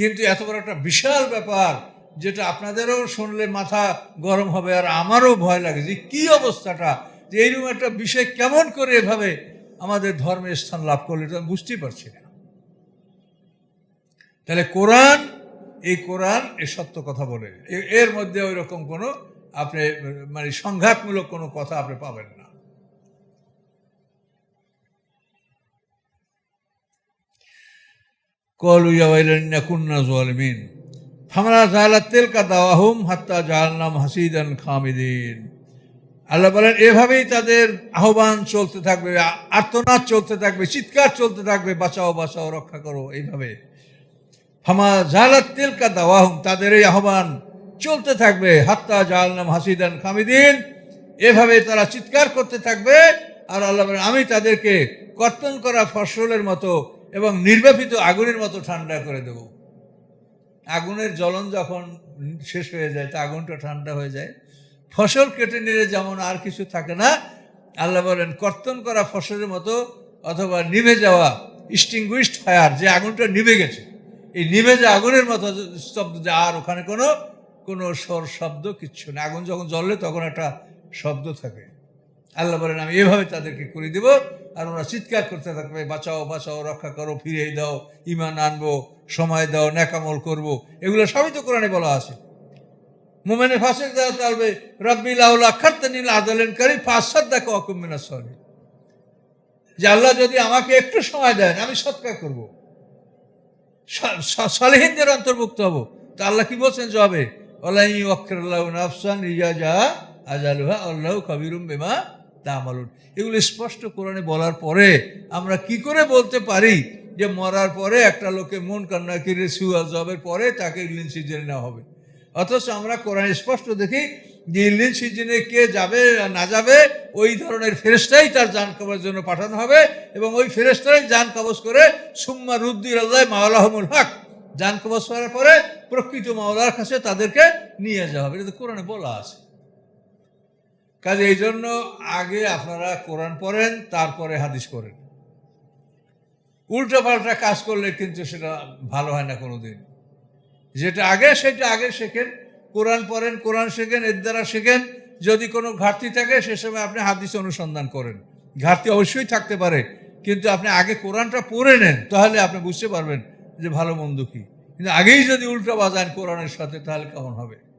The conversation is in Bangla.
কিন্তু এত বড় একটা বিশাল ব্যাপার যেটা আপনাদেরও শুনলে মাথা গরম হবে আর আমারও ভয় লাগে যে কী অবস্থাটা, যে এইরকম একটা বিষয় কেমন করে এভাবে আমাদের ধর্মের স্থান লাভ করলে এটা আমি বুঝতেই পারছি না। তাহলে কোরআন, এই কোরআন এ সত্য কথা বলে এর মধ্যে ওই রকম কোনো আপনি মানে সংঘাতমূলক কোনো কথা আপনি পাবেন না। কলু ইয়াওয়াইলান্না কুন্না জালিমিন ফামরা জালাত তেলকা দাওয়াহুম হাত্তা জাহান্নাম হাসিদান খামিদিন আল্লাহ বলেন, এভাবেই তাদের আহ্বান চলতে থাকবে, আর্তনাদ চলতে থাকবে, চিৎকার চলতে থাকবে, বাঁচাও বাঁচাও, রক্ষা করো, এইভাবে। ফামা জালাত তেলকা দাওয়াহুম, তাদের এই আহ্বান চলতে থাকবে, হাত্তা জাহান্নাম হাসিদান খামিদিন। এভাবে তারা চিৎকার করতে থাকবে, আর আল্লাহ বলেন, আমি তাদেরকে কর্তন করা ফসলের মতো এবং নির্বাপিত আগুনের মতো ঠান্ডা করে দেব। আগুনের জ্বলন যখন শেষ হয়ে যায়, তা আগুনটা ঠান্ডা হয়ে যায়। ফসল কেটে নিলে যেমন আর কিছু থাকে না, আল্লাহ বলেন, কর্তন করা ফসলের মতো অথবা নিভে যাওয়া স্টিংগুইস্ট ফায়ার যে আগুনটা নিভে গেছে, এই নিভে যে আগুনের মতো স্তব্ধ, যে আর ওখানে কোনো কোনো স্বর, শব্দ, কিচ্ছু না। আগুন যখন জ্বললে তখন একটা শব্দ থাকে। আল্লাহ বলেন, আমি এভাবে তাদেরকে করে দেব। আর ওরা চিৎকার করতে থাকবে, বাঁচাও বাঁচাও, রক্ষা করো, ফিরিয়ে দাও, ইমান আনব, সময় দাও, ন্যাকামল করব। এগুলো সবই তো কোরআনে বলা আছে। মোমেনে ফাঁসেক দেওয়া তালবে রব্বিল আউলা খারতে নীল আদলেন করি ফাঁসাদ দেখো অকুমিনা সরি যে আল্লাহ যদি আমাকে একটু সময় দেন, আমি সৎকার করব। সালেহিনদের অন্তর্ভুক্ত হব। তা আল্লাহ কি বলছেন জবে ওলাই অক্ষরাল্লাহ নাফসান ইয়া যা আজালুহা আল্লাহ কবিরুম বেমা তামালুন এগুলো স্পষ্ট কোরআনে বলার পরে আমরা কি করে বলতে পারি যে মরার পরে একটা লোকে মন কান্না কিরে সুয়া জবের পরে তাকে ইলিন সিজনে নেওয়া হবে? অথচ আমরা কোরআনে স্পষ্ট দেখি যে ইলিন সিজনে কে যাবে না যাবে, ওই ধরনের ফেরেস্তাই তার যান কবজের জন্য পাঠানো হবে এবং ওই ফেরেস্তাই যান কবজ করে সুম্মা রুদ্দির আল্লাহ মাওলাহমুল হক যান কবজ করার পরে প্রকৃত মাওলার কাছে তাদেরকে নিয়ে যাওয়া হবে। এটা তো কোরআনে বলা আছে। কাজে এই জন্য আগে আপনারা কোরআন পড়েন, তারপরে হাদিস পড়েন। উল্টো পাল্টা কাজ করলে কিন্তু সেটা ভালো হয় না কোনোদিন। যেটা আগে, সেটা আগে শেখেন। কোরআন পড়েন, কোরআন শেখেন, এর দ্বারা শেখেন। যদি কোনো ঘাটতি থাকে, সে সময় আপনি হাদিস অনুসন্ধান করেন। ঘাটতি অবশ্যই থাকতে পারে, কিন্তু আপনি আগে কোরআনটা পড়ে নেন, তাহলে আপনি বুঝতে পারবেন যে ভালো মন্দ কি। কিন্তু আগেই যদি উল্টো বাজান কোরআনের সাথে, তাহলে কেমন হবে?